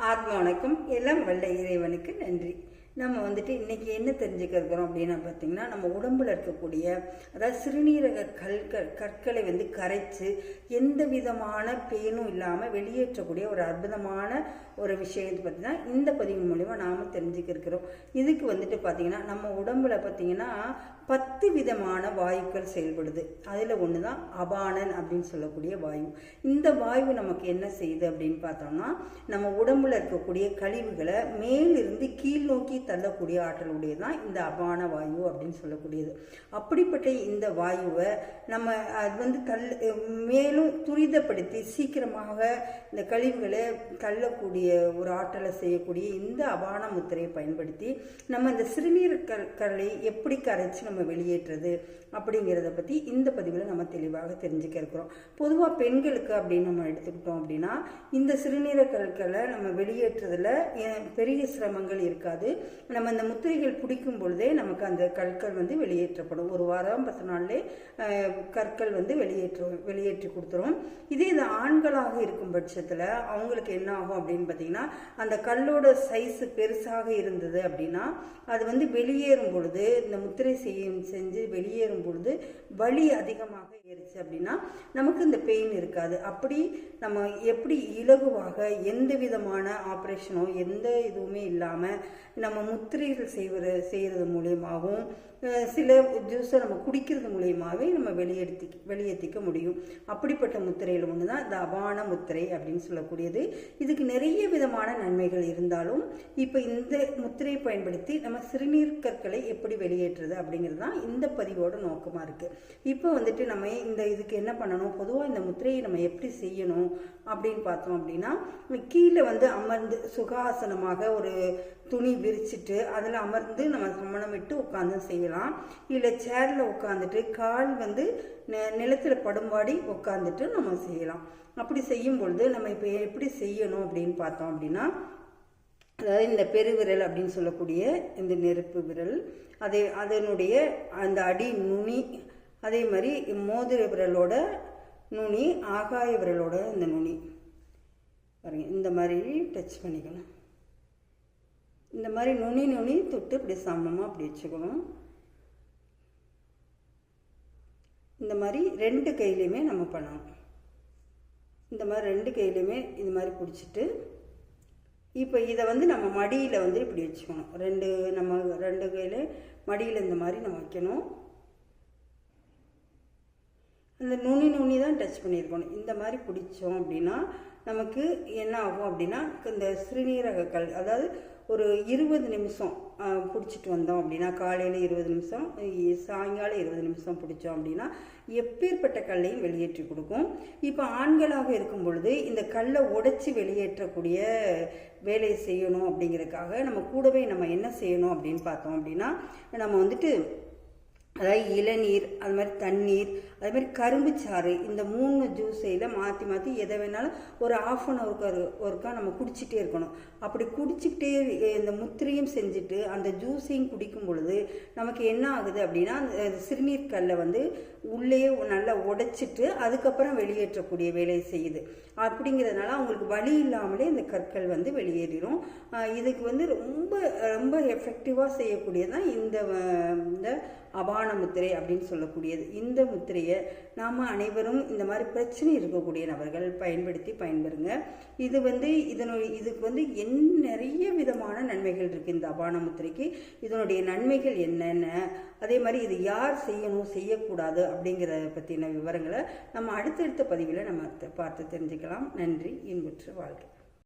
ஆத்மா வணக்கம் எல்லாம் வல்ல இறைவனுக்கு நன்றி. நம்ம வந்துட்டு இன்றைக்கி என்ன தெரிஞ்சுக்கிறோம் அப்படின்னு அப்படின்னா பார்த்தீங்கன்னா நம்ம உடம்பில் இருக்கக்கூடிய அதாவது சிறுநீரக கற்கள் கற்களை வந்து கரைச்சு எந்த விதமான பேனும் இல்லாமல் வெளியேற்றக்கூடிய ஒரு அற்புதமான ஒரு விஷயத்தை பார்த்திங்கன்னா இந்த பதிவு மூலிமா நாம் தெரிஞ்சுக்கிருக்கிறோம் இதுக்கு வந்துட்டு பார்த்தீங்கன்னா நம்ம உடம்பில் பார்த்திங்கன்னா பத்து விதமான வாயுக்கள் செயல்படுது. அதில் ஒன்று தான் அபானன் அப்படின்னு சொல்லக்கூடிய வாயு. இந்த வாயு நமக்கு என்ன செய்யுது அப்படின்னு பார்த்தோம்னா நம்ம உடம்புல இருக்கக்கூடிய கழிவுகளை மேலிருந்து கீழ் நோக்கி தள்ளக்கூடிய ஆற்றல் உடையது தான் இந்த அபான வாயு அப்படின்னு சொல்லக்கூடியது. அப்படிப்பட்ட இந்த வாயுவை நம்ம அது வந்து தள்ள மேலும் துரிதப்படுத்தி சீக்கிரமாக இந்த கழிவுகளை தள்ளக்கூடிய ஒரு ஆற்றலை செய்யக்கூடிய இந்த அபான முத்திரையை பயன்படுத்தி நம்ம இந்த சிறுநீரகங்களை எப்படி கரைச்சி நம்ம வெளியேற்றுறது அப்படிங்கிறத பற்றி இந்த பதிவில் நம்ம தெளிவாக தெரிஞ்சுக்க இருக்கிறோம். பொதுவாக பெண்களுக்கு அப்படின்னு நம்ம எடுத்துக்கிட்டோம் அப்படின்னா இந்த சிறுநீரகங்களை நம்ம வெளியேற்றுறதுல பெரிய சிரமங்கள் இருக்காது. நம்ம இந்த முத்திரைகள் பிடிக்கும் பொழுதே நமக்கு அந்த கற்கள் வந்து வெளியேற்றப்படும். ஒரு வாரம் பத்து நாள்லே கற்கள் வந்து வெளியேற்று வெளியேற்றி கொடுத்துரும். இதே இது ஆண்களாக இருக்கும் பட்சத்தில் அவங்களுக்கு என்ன ஆகும் அப்படின்னு பார்த்தீங்கன்னா அந்த கல்லோட சைஸ் பெருசாக இருந்தது அப்படின்னா அது வந்து வெளியேறும் பொழுது இந்த முத்திரை செய்யும் செஞ்சு வெளியேறும் பொழுது வலி அதிகமாக ஏறிச்சு அப்படின்னா நமக்கு இந்த பெயின் இருக்காது. அப்படி நம்ம எப்படி இலகுவாக எந்த விதமான ஆப்ரேஷனோ எந்த இதுவுமே இல்லாமல் நம்ம முத்திரைகள் செய்வது செய்கிறது மூலியமாகவும் சில ஜூஸை நம்ம குடிக்கிறது மூலியமாகவே நம்ம வெளியேற்றி வெளியேற்றிக்க முடியும். அப்படிப்பட்ட முத்திரையில் ஒன்று தான் இந்த அபான முத்திரை அப்படின்னு சொல்லக்கூடியது. இதுக்கு நிறைய விதமான நன்மைகள் இருந்தாலும் இப்போ இந்த முத்திரையை பயன்படுத்தி நம்ம சிறுநீர் கற்களை எப்படி வெளியேற்றுறது அப்படிங்கிறது தான் இந்த பதிவோட நோக்கமாக இருக்குது இப்போ வந்துட்டு நம்ம இந்த இதுக்கு என்ன பண்ணணும்? பொதுவாக இந்த முத்திரையை நம்ம எப்படி செய்யணும் அப்படின்னு பார்த்தோம் அப்படின்னா கீழே வந்து அமர்ந்து சுகாசனமாக ஒரு துணி விரிச்சிட்டு அதில் அமர்ந்து நம்ம சமணமிட்டு உட்காந்து செய்யலாம். இல்லை சேரில் உட்காந்துட்டு கால் வந்து நெ- படும்பாடி உட்காந்துட்டு நம்ம செய்யலாம். அப்படி செய்யும் பொழுது நம்ம இப்போ எப்படி செய்யணும் அப்படின்னு பார்த்தோம் அப்படின்னா அதாவது இந்த பெருவிரல் அப்படின்னு சொல்லக்கூடிய இந்த நெருப்பு விரல் அதே அதனுடைய அந்த அடி நுனி அதே மாதிரி மோதிர விரலோட நுனி ஆகாய விரலோட இந்த நுனி. பாருங்க இந்த மாதிரி டச் பண்ணிக்கணும். இந்த மாதிரி நுனி நுனி தொட்டு இப்படி சமமாக அப்படி வச்சுக்கணும். இந்த மாதிரி ரெண்டு கையிலையுமே நம்ம பண்ணணும் இந்த மாதிரி ரெண்டு கையிலையுமே இது மாதிரி பிடிச்சிட்டு இப்போ இதை வந்து நம்ம மடியில் வந்து இப்படி வச்சுக்கணும். ரெண்டு நம்ம ரெண்டு கையில் மடியில் இந்த மாதிரி நம்ம வைக்கணும். அந்த நுனி நுனி தான் டச் பண்ணியிருக்கணும். இந்த மாதிரி பிடிச்சோம் அப்படின்னா நமக்கு என்ன ஆகும் அப்படின்னா இந்த சிறுநீரக கல் அதாவது ஒரு இருபது நிமிஷம் பிடிச்சிட்டு வந்தோம் அப்படின்னா காலையில் இருபது நிமிஷம் சாயங்காலம் இருபது நிமிஷம் பிடிச்சோம் அப்படின்னா எப்பேற்பட்ட கல்லையும் வெளியேற்றி கொடுக்கும். இப்போ ஆண்களாக இருக்கும் பொழுது இந்த கல்லை உடைச்சி வெளியேற்றக்கூடிய வேலையை செய்யணும் அப்படிங்கிறதுக்காக நம்ம கூடவே நம்ம என்ன செய்யணும் அப்படின்னு பார்த்தோம் அப்படின்னா நம்ம வந்துட்டு அதாவது இளநீர் அது மாதிரி தண்ணீர் அது மாதிரி கரும்பு சாறு இந்த மூணு ஜூஸையில் மாற்றி மாற்றி எதை வேணாலும் ஒரு ஆஃப் அன் ஹவருக்கு ஒருக்கா நம்ம குடிச்சிட்டே இருக்கணும். அப்படி குடிச்சிக்கிட்டே இந்த முத்திரையும் செஞ்சுட்டு அந்த ஜூஸையும் குடிக்கும் பொழுது நமக்கு என்ன ஆகுது அப்படின்னா அந்த சிறுநீர் கல்லை வந்து உள்ளே நல்லா உடைச்சிட்டு அதுக்கப்புறம் வெளியேற்றக்கூடிய வேலையை செய்யுது. அப்படிங்கிறதுனால அவங்களுக்கு வழி இல்லாமலே இந்த கற்கள் வந்து வெளியேறிடும் இதுக்கு வந்து ரொம்ப ரொம்ப எஃபெக்டிவாக செய்யக்கூடியதான் இந்த அபான முத்திரை அப்படின்னு சொல்லக்கூடியது. இந்த முத்திரையை நாம் அனைவரும் இந்த மாதிரி பிரச்சனை இருக்கக்கூடிய நபர்கள் பயன்படுத்தி பயன்பெறுங்க. இது வந்து இதனுடைய இதுக்கு வந்து என் நிறைய விதமான நன்மைகள் இருக்குது இந்த அபான முத்திரைக்கு இதனுடைய நன்மைகள் என்னென்ன? அதே மாதிரி இது யார் செய்யணும் செய்யக்கூடாது அப்படிங்கிறத பற்றின விவரங்களை நம்ம அடுத்தடுத்த பதிவில் நம்ம பார்த்து தெரிஞ்சுக்கலாம். நன்றி இன்புற்று வாழ்க்கை